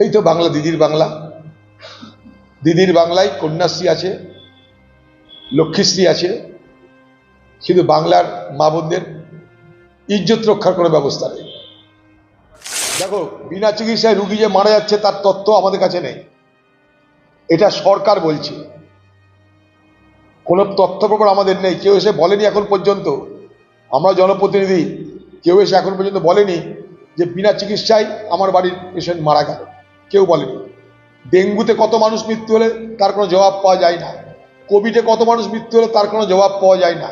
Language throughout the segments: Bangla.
এই তো বাংলা, দিদির বাংলা। দিদির বাংলায় কন্যাশ্রী আছে, লক্ষ্মীশ্রী আছে, কিন্তু বাংলার মা বোনদের ইজ্জত রক্ষার কোনো ব্যবস্থা নেই। দেখো, বিনা চিকিৎসায় রুগী যে মারা যাচ্ছে, তার তত্ত্ব আমাদের কাছে নেই। এটা সরকার বলছে। কোনো তথ্য প্রমাণ আমাদের নেই। কেউ এসে বলেনি এখন পর্যন্ত। আমরা জনপ্রতিনিধি, কেউ এসে এখন পর্যন্ত বলেনি যে বিনা চিকিৎসায় আমার বাড়ির পেশেন্ট মারা গেল। কেউ বলেনি। ডেঙ্গুতে কত মানুষ মৃত্যু হলে তার কোনো জবাব পাওয়া যায় না। কোভিডে কত মানুষ মৃত্যু হলে তার কোনো জবাব পাওয়া যায় না।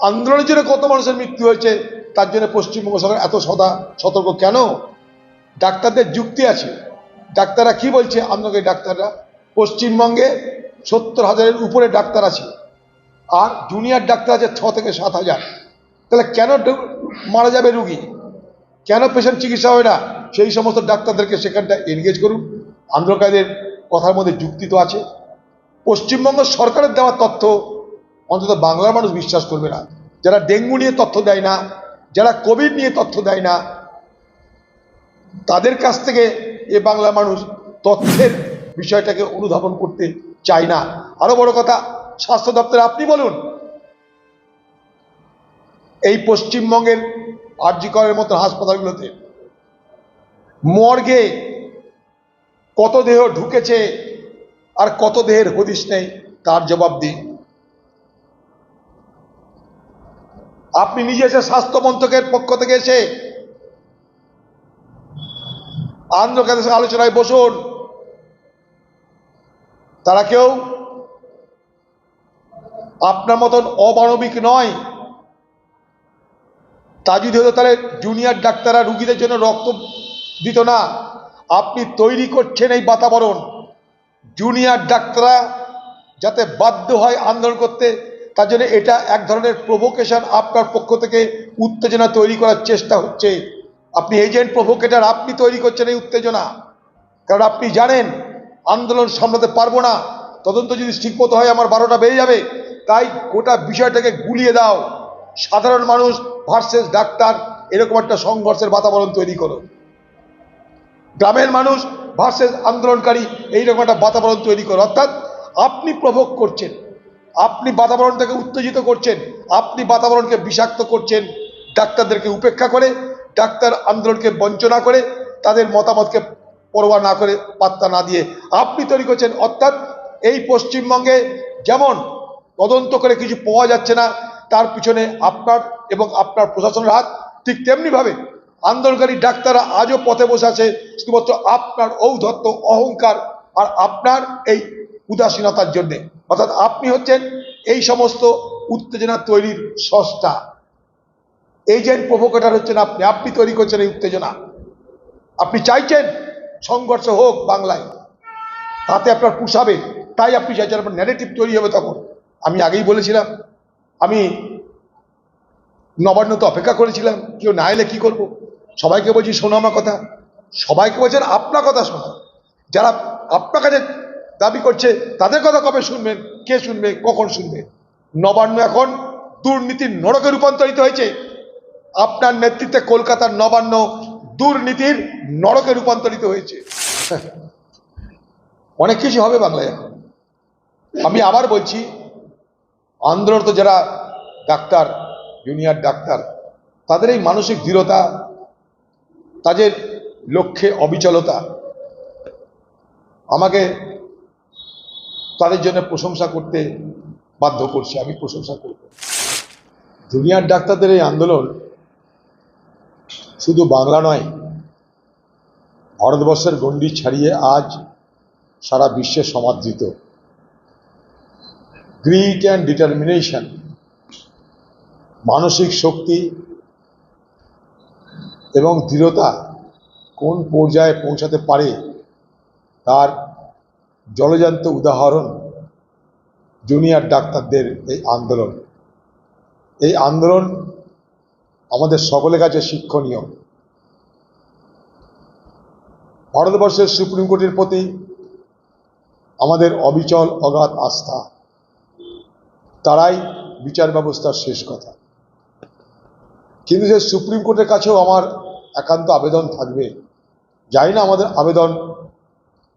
আন্দোলনের জন্য কত মানুষের মৃত্যু হয়েছে, তার জন্য পশ্চিমবঙ্গ সরকার এত সদা সতর্ক কেন? ডাক্তারদের যুক্তি আছে। ডাক্তাররা কি বলছে? আন্দোলনের ডাক্তাররা, পশ্চিমবঙ্গে সত্তর হাজারের উপরে ডাক্তার আছে। আর জুনিয়র ডাক্তার আছে ছ থেকে সাত হাজার। তাহলে কেন মারা যাবে রুগী? কেন পেশেন্ট চিকিৎসা হয় না? সেই সমস্ত ডাক্তারদেরকে সেখানটা এনগেজ করুন। আন্দোলনকারীদের কথার মধ্যে যুক্তি তো আছে। পশ্চিমবঙ্গ সরকারের দেওয়া তথ্য অন্তত বাংলার মানুষ বিশ্বাস করবে না। যারা ডেঙ্গু নিয়ে তথ্য দেয় না, যারা কোভিড নিয়ে তথ্য দেয় না, তাদের কাছ থেকে এ বাংলার মানুষ তথ্যের বিষয়টাকে অনুধাবন করতে চায় না। আরও বড় কথা, স্বাস্থ্য দপ্তরে আপনি বলুন এই পশ্চিমবঙ্গের আরজিকরের মতো হাসপাতালগুলোতে। মর্গে কত দেহ ঢুকেছে আর কত দেহের হদিস নেই, তার জবাব দিন। আপনি নিজে এসে স্বাস্থ্য মন্ত্রকের পক্ষ থেকে এসে আন্দোলনের আলোচনায় বসুন। তারা কেউ আপনার মতন অমানবিক নয়। তা যদি হতো তাহলে জুনিয়র ডাক্তাররা রুগীদের জন্য রক্ত দিত না। আপনি তৈরি করছেন এই বাতাবরণ। জুনিয়র ডাক্তাররা যাতে বাধ্য হয় আন্দোলন করতে, তার জন্য এটা এক ধরনের প্রভোকেশন আপনার পক্ষ থেকে উত্তেজনা তৈরি করার চেষ্টা হচ্ছে। আপনি এজেন্ট প্রভোকেটার আপনি তৈরি করছেন এই উত্তেজনা। কারণ আপনি জানেন, আন্দোলন সামলাতে পারব না। তদন্ত যদি ঠিকমতো হয়, আমার বারোটা বেড়ে যাবে। তাই গোটা বিষয়টাকে গুলিয়ে দাও। সাধারণ মানুষ ভার্সেস ডাক্তার, এরকম একটা সংঘর্ষের বাতাবরণ তৈরি করো। গ্রামের মানুষ ভার্সেস আন্দোলনকারী, এইরকম একটা বাতাবরণ তৈরি করো। অর্থাৎ আপনি প্রভোগ করছেন, আপনি বাতাবরণটাকে উত্তেজিত করছেন, আপনি বাতাবরণকে বিষাক্ত করছেন, ডাক্তারদেরকে উপেক্ষা করে, ডাক্তার আন্দোলনকে বঞ্চনা করে, তাদের মতামতকে পরোয়া না করে পাত্তা না দিয়ে আপনি তৈরি করছেন। অর্থাৎ এই পশ্চিমবঙ্গে যেমন তদন্ত করে কিছু পাওয়া যাচ্ছে না তার পিছনে আপনার এবং আপনার প্রশাসনের হাত, ঠিক তেমনিভাবে আন্দোলনকারী ডাক্তাররা আজও পথে বসে আছে, শুধুমাত্র আপনার ঔদ্ধত্য, অহংকার আর আপনার এই উদাসীনতার জন্যে। অর্থাৎ আপনি হচ্ছেন এই সমস্ত উত্তেজনা তৈরির স্রষ্টা। এজেন্ট প্রভোকেটার হচ্ছেন আপনি। আপনি তৈরি করছেন এই উত্তেজনা। আপনি চাইছেন সংঘর্ষ হোক বাংলায়, তাতে আপনার পুষাবে তাই আপনি চাইছেন আপনার ন্যারেটিভ তৈরি হবে তখন। আমি আগেই বলেছিলাম আমি নবান্ন তো অপেক্ষা করেছিলাম, কেউ না এলে কি করব? সবাইকে বলছি, শোনো আমার কথা। সবাইকে বলছেন আপনার কথা শোনো। যারা আপনার কাছে দাবি করছে, তাদের কথা কবে শুনবেন? কে শুনবে? কখন শুনবে? নবান্ন এখন দুর্নীতির নরকে রূপান্তরিত হয়েছে। আপনার নেতৃত্বে কলকাতার নবান্ন দুর্নীতির নরকে রূপান্তরিত হয়েছে। অনেক কিছু হবে বাংলায় আমি আবার বলছি আন্দোলন তো যারা ডাক্তার জুনিয়র ডাক্তার, তাদের এই মানসিক দৃঢ়তা, তাদের লক্ষ্যে অবিচলতা, আমাকে তাদের জন্য প্রশংসা করতে বাধ্য করছে, আমি প্রশংসা করব। জুনিয়র ডাক্তারদের এই আন্দোলন শুধু বাংলা নয়, ভারতবর্ষের গণ্ডি ছাড়িয়ে আজ সারা বিশ্বে সমাদৃত। গ্রিট অ্যান্ড ডিটারমিনেশন মানসিক শক্তি এবং দৃঢ়তা কোন পর্যায়ে পৌঁছাতে পারে তার জলজান্ত উদাহরণ জুনিয়র ডাক্তারদের এই আন্দোলন। এই আন্দোলন আমাদের সকলের কাছে শিক্ষণীয়। ভারতবর্ষের সুপ্রিম কোর্টের প্রতি আমাদের অবিচল অগাধ আস্থা। তারাই বিচার ব্যবস্থার শেষ কথা। কিন্তু সে সুপ্রিম কোর্টের কাছেও আমার একান্ত আবেদন থাকবে। জানি না আমাদের আবেদন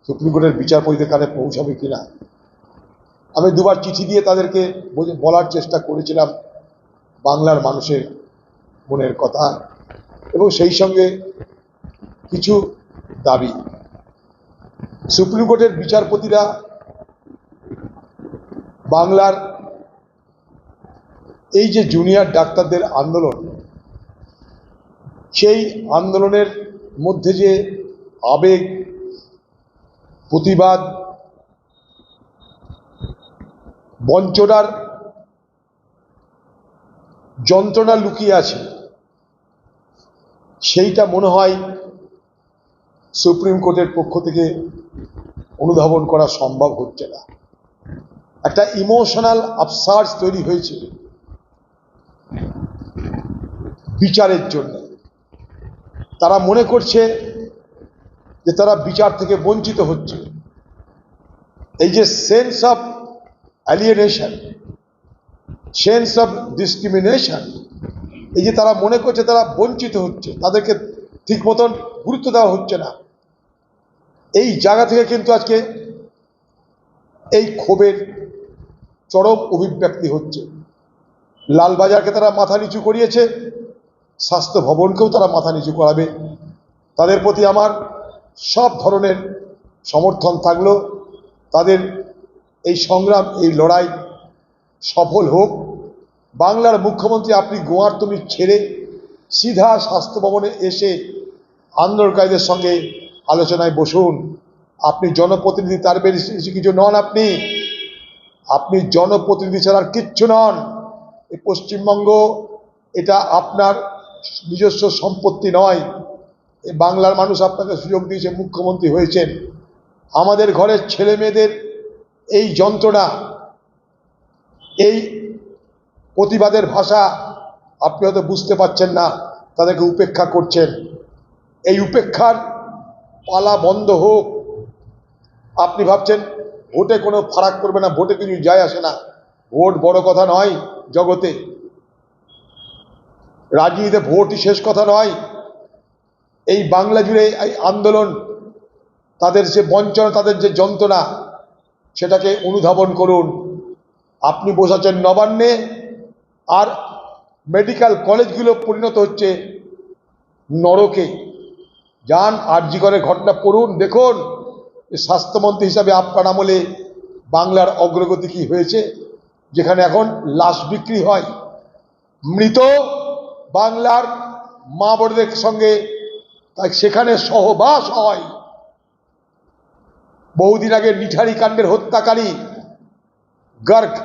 সুপ্রিম কোর্টের বিচারপতিদের কাছে পৌঁছাবে কিনা। আমি দুবার চিঠি দিয়ে তাদেরকে বলার চেষ্টা করেছিলাম বাংলার মানুষের মনের কথা এবং সেই সঙ্গে কিছু দাবি। সুপ্রিম কোর্টের বিচারপতিরা বাংলার এই যে জুনিয়র ডাক্তারদের আন্দোলন, সেই আন্দোলনের মধ্যে যে আবেগ, প্রতিবাদ, বঞ্চনার যন্ত্রণা লুকিয়ে আছে, সেইটা মনে হয় সুপ্রিম কোর্টের পক্ষ থেকে অনুধাবন করা সম্ভব হচ্ছে না। একটা ইমোশনাল আফসার্স তৈরি হয়েছে। বিচারের জন্য। তারা মনে করছে যে তারা বিচার থেকে বঞ্চিত হচ্ছে। এই যে sense of alienation sense of discrimination এই যে তারা মনে করছে তারা বঞ্চিত হচ্ছে, তাদেরকে ঠিক মতন গুরুত্ব দেওয়া হচ্ছে না। এই জায়গা থেকে কিন্তু আজকে এই ক্ষোভের চরম অভিব্যক্তি হচ্ছে। লালবাজারকে তারা মাথা নিচু করিয়েছে, স্বাস্থ্য ভবনকেও তারা মাথা নিচু করাবে। তাদের প্রতি আমার সব ধরনের সমর্থন থাকল। তাদের এই সংগ্রাম, এই লড়াই সফল হোক। বাংলার মুখ্যমন্ত্রী, আপনি গোয়ার তুমি ছেড়ে সিধা স্বাস্থ্য ভবনে এসে আন্দোলনকারীদের সঙ্গে আলোচনায় বসুন। আপনি জনপ্রতিনিধি, তার বেশি কিছু নন আপনি। আপনি জনপ্রতিনিধি ছাড়া কিচ্ছু নন। এই পশ্চিমবঙ্গ এটা আপনার নিজস্ব সম্পত্তি নয়। এই বাংলার মানুষ আপনাকে সুযোগ দিয়েছে, মুখ্যমন্ত্রী হয়েছেন। আমাদের ঘরের ছেলে মেয়েদের এই যন্ত্রণা, এই প্রতিবাদের ভাষা আপনি হয়তো বুঝতে পারছেন না, তাদেরকে উপেক্ষা করছেন। এই উপেক্ষার পালা বন্ধ হোক। আপনি ভাবছেন, ভোটে কোনো ফারাক করবে না, ভোটে কিছু যায় আসে না। ভোট বড় কথা নয়। জগতে। রাজনীতিতে ভোটই শেষ কথা নয়। এই বাংলা জুড়ে এই আন্দোলন, তাদের যে বঞ্চনা, তাদের যে যন্ত্রণা, সেটাকে অনুধাবন করুন। আপনি বসাচ্ছেন নবান্নে, আর মেডিকেল কলেজগুলো পরিণত হচ্ছে নরকে। যান আরজিকরের ঘটনা পড়ুন, দেখুন, স্বাস্থ্যমন্ত্রী হিসাবে আপনার আমলে বাংলার অগ্রগতি কি হয়েছে। যেখানে এখন লাশ বিক্রি হয়। মৃত বাংলার মা বোনদের সঙ্গে তাই সেখানে সহবাস হয়। বহুদিন আগে নিঠারি কাণ্ডের হত্যাকারী গার্গ,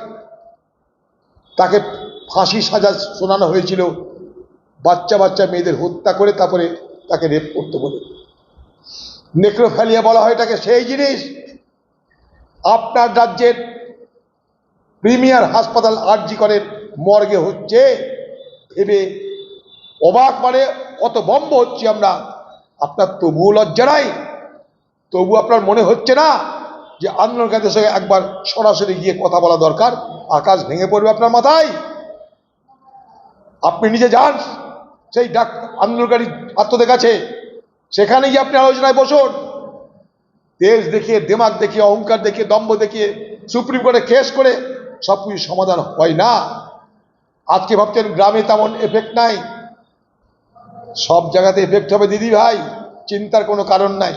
তাকে ফাঁসি সাজা শোনানো হয়েছিল। বাচ্চা বাচ্চা মেয়েদের হত্যা করে তারপরে তাকে রেপ করতে বলে। নেক্রোফ্যালিয়া বলা হয় এটাকে। সেই জিনিস আপনার রাজ্যের প্রিমিয়ার হাসপাতাল আরজি করেন মর্গে হচ্ছে। ভেবে অবাক মানে কত বম্ব হচ্ছে আমরা। আপনার তবুও লজ্জা নাই? তবু আপনার মনে হচ্ছে না যে আন্দোলনকারীদের সঙ্গে একবার সরাসরি গিয়ে কথা বলা দরকার? আকাশ ভেঙে পড়বে আপনার মাথায়? আপনি নিজে যান। সেই ডাক আন্দোলনকারী ছাত্রদের কাছে। সেখানে গিয়ে আপনি আলোচনায় বসুন। দেশ দেখিয়ে দেমাগ দেখিয়ে, অহংকার দেখিয়ে, দম্ভ দেখিয়ে, সুপ্রিম কোর্টে কেস করে সব কিছু সমাধান হয় না। আজকে ভাবছেন গ্রামে তেমন এফেক্ট নাই। সব জায়গাতে এফেক্ট হবে দিদি ভাই, চিন্তার কোনো কারণ নাই।